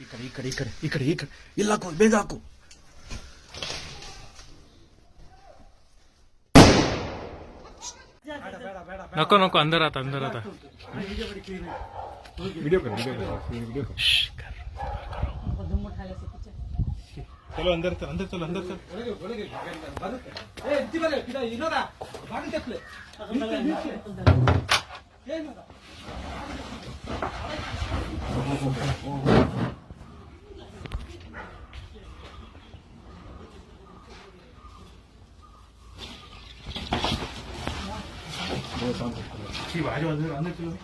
ಈ ಕಡೆ ಈ ಕಡೆ ಈ ಕಡೆ ಈ ಕಡೆ ಈ ಕಡೆ. ಇಲ್ಲ ಹಾಕು ಬೇಗ ಹಾಕು. 들었어, 안 들었어. 집 아주 안 들었어.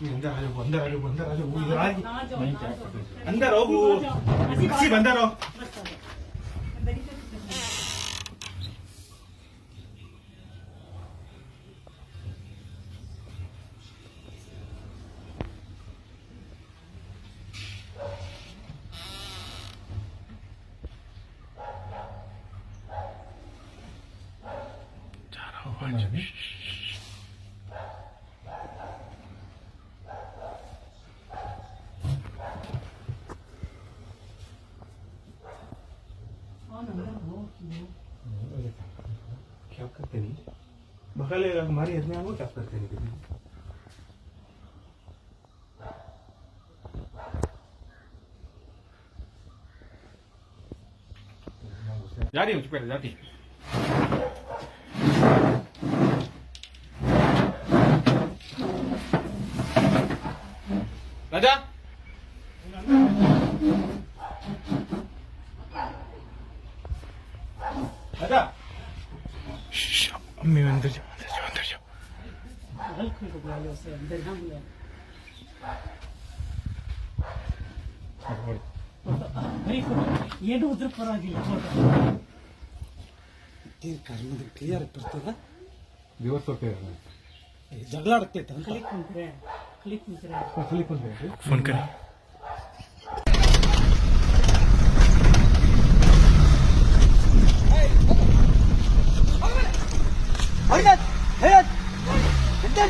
안달하려고, 안달하려고, 안달하려고. 이거 아니, 안달하고. 같이 만달어. 잘하고 앉아. हमारे इतने वो क्या करते नहीं जा रही हूँ पहले जाती राजा राजा अम्मी अंदर जाओ ಏನು ಉದ್ರ ಪರವಾಗಿಲ್ಲ ಕರ್ಮದ ಕ್ಲಿಯರ್ ಬರ್ತದ ದಿವಸ ಜಗಳ ಆಡ್ತೈತೆ ಕಲಿ ಕುಂತ್ರೆ ಕಲಿ ಕುಂತ್ರೆ ಕಲಿ ಕುಂತ್ರೆ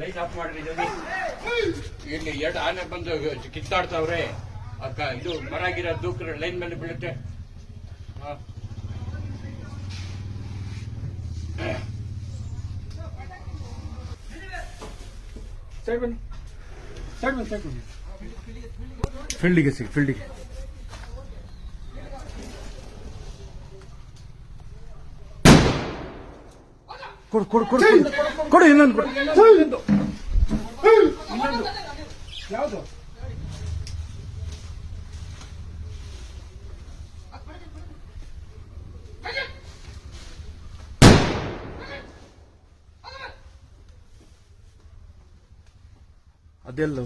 ಲೈಟ್ ಆಫ್ ಮಾಡ್ರಿ ಜಲ್ದಿ. ಇಲ್ಲಿ ಎರಡು ಆನೆ ಬಂದು ಕಿತ್ತಾಡ್ತಾವ್ರೆ. ಅಕ್ಕ ಇದು ಮರ ಗಿರ ದೂಕ್ರ ಲೈನ್ ಮೇಲೆ ಬೀಳುತ್ತೆ. ಸೈಡ್ ಬನ್ನಿ. ಸೈಡ್ ಬನ್ನಿ ಸೈಡ್ ಬನ್ನಿ. ಫೀಲ್ಡಿಗೆ ಸಿಗಿ ಕೊಡು ಕೊಡು ಕೊಡು ಕೊಡು. ಕೊಡು ಇನ್ನೊಂದು ಕೊಡು. ಯಾವುದು? ಅದೆಲ್ಲ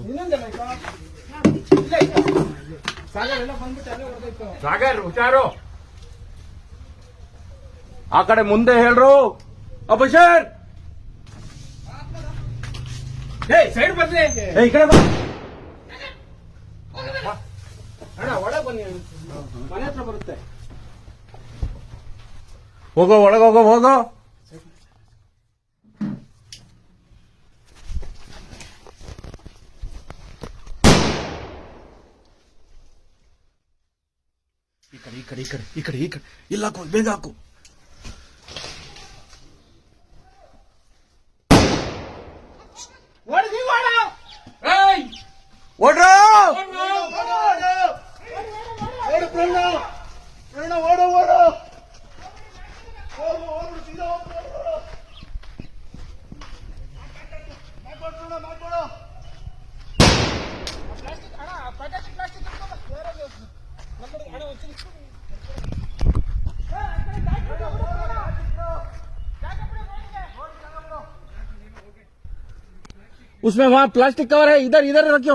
ಸಾಗರ್ ಹುಷಾರು. ಆ ಕಡೆ ಮುಂದೆ ಹೇಳ್ರು. ಅಪಶರ್ ಸೈಡ್ ಬರ್ಲಿ ಏ ಈ ಕಡೆ ಬಾ. ಅಣ್ಣ ಒಳಗೆ ಬನ್ನಿ. ಮನೆ ಹತ್ರ ಬರುತ್ತೆ. ಹೋಗೋ ಒಳಗೆ ಹೋಗೋ ಹೋಗೋ. ಈ ಕಡೆ ಈ ಕಡೆ ಈ ಕಡೆ ಈ ಕಡೆ ಈ ಕಡೆ. ಇಲ್ಲ ಹಾಕು ಬೇಗ ಹಾಕು. उसमें वहाँ प्लास्टिक कवर है इधर इधर रखियो।